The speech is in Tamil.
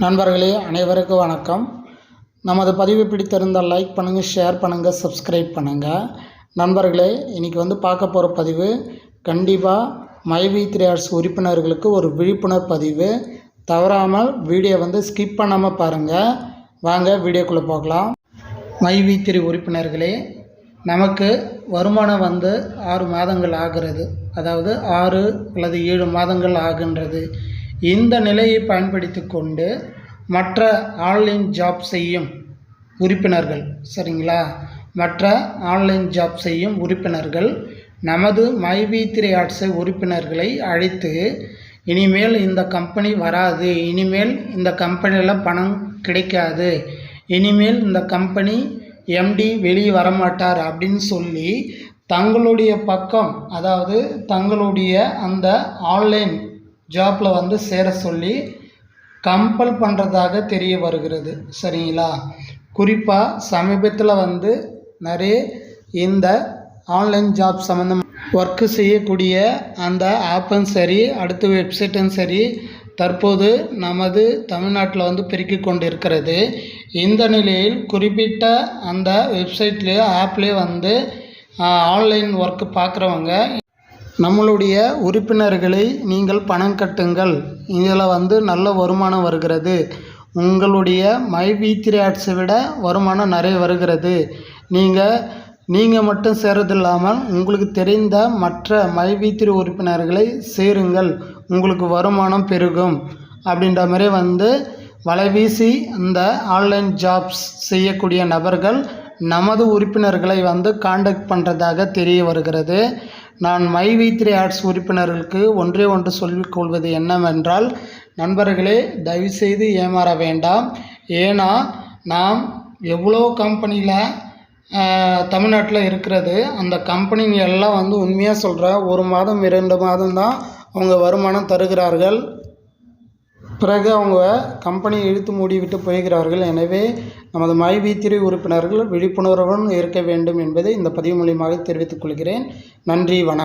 நண்பர்களே அனைவருக்கும் வணக்கம். நமது பதிவு பிடித்திருந்தால் லைக் பண்ணுங்கள் ஷேர் பண்ணுங்கள் சப்ஸ்கிரைப் பண்ணுங்கள் நண்பர்களே இன்றைக்கி வந்து பார்க்க போகிற பதிவு கண்டிப்பாக மைவி த்ரீ ஆர்ட்ஸ் உறுப்பினர்களுக்கு ஒரு விழிப்புணர்வு பதிவு. தவறாமல் வீடியோ வந்து ஸ்கிப் பண்ணாமல் பாருங்கள் வாங்க வீடியோக்குள்ளே போகலாம். மைவி த்ரீ உறுப்பினர்களே நமக்கு வருமானம் வந்து ஆறு மாதங்கள் ஆகிறது. அதாவது ஆறு அல்லது ஏழு மாதங்கள் ஆகின்றது. இந்த நிலையை பயன்படுத்தி கொண்டு மற்ற ஆன்லைன் ஜாப் செய்யும் உறுப்பினர்கள் சரிங்களா? மற்ற ஆன்லைன் ஜாப் செய்யும் உறுப்பினர்கள் நமது மைவி த்ரீ ஆர்ட்ஸை உறுப்பினர்களை அழைத்து இனிமேல் இந்த கம்பெனி வராது இனிமேல் இந்த கம்பெனியில் பணம் கிடைக்காது இனிமேல் இந்த கம்பெனி எம்டி வெளியே வரமாட்டார் அப்படின்னு சொல்லி தங்களுடைய பக்கம் அதாவது தங்களுடைய அந்த ஆன்லைன் ஜாப்பில் வந்து சேர சொல்லி கம்பல் பண்ணுறதாக தெரிய வருகிறது. சரிங்களா? குறிப்பாக சமீபத்தில் வந்து நிறைய இந்த ஆன்லைன் ஜாப் சம்மந்தம் ஒர்க்கு செய்யக்கூடிய அந்த ஆப்பும் சரி அடுத்த வெப்சைட்டும் சரி தற்போது நமது தமிழ்நாட்டில் வந்து பெருக்கி கொண்டு இருக்கிறது இந்த நிலையில் குறிப்பிட்ட அந்த வெப்சைட்லேயோ ஆப்லேயோ வந்து ஆன்லைன் ஒர்க்கு பார்க்குறவங்க நம்மளுடைய உறுப்பினர்களை நீங்கள் பணம் கட்டுங்கள். இதில் வந்து நல்ல வருமானம் வருகிறது. உங்களுடைய மை வி த்ரீ ஆட்ஸை விட வருமானம் நிறைய வருகிறது. நீங்கள் நீங்கள் மட்டும் சேரதில்லாமல் உங்களுக்கு தெரிந்த மற்ற மை வி த்ரீ உறுப்பினர்களை சேருங்கள். உங்களுக்கு வருமானம் பெருகும். அப்படின்ற மாதிரி வந்து வலைவீசி அந்த ஆன்லைன் ஜாப்ஸ் செய்யக்கூடிய நபர்கள் நமது உறுப்பினர்களை வந்து காண்டக்ட் பண்ணுறதாக தெரிய வருகிறது. நான் மை வி த்ரீ ஆர்ட்ஸ் உறுப்பினர்களுக்கு ஒன்றே ஒன்று சொல்லிக்கொள்வது என்னவென்றால் நண்பர்களே தயவுசெய்து ஏமாற வேண்டாம். ஏன்னா நாம் எவ்வளோ கம்பெனியில் தமிழ்நாட்டில் இருக்கிறது அந்த கம்பெனிங்க எல்லாம் வந்து உண்மையாக சொல்கிற ஒரு மாதம் இரண்டு மாதம் தான் அவங்க வருமானம் தருகிறார்கள். பிறகு அவங்க கம்பெனியை இழுத்து மூடிவிட்டு போகிறார்கள். எனவே நமது மை உறுப்பினர்கள் விழிப்புணர்வுடன் இருக்க வேண்டும் என்பதை இந்த பதிவு மூலியமாக தெரிவித்துக் கொள்கிறேன். நன்றி வணக்கம்.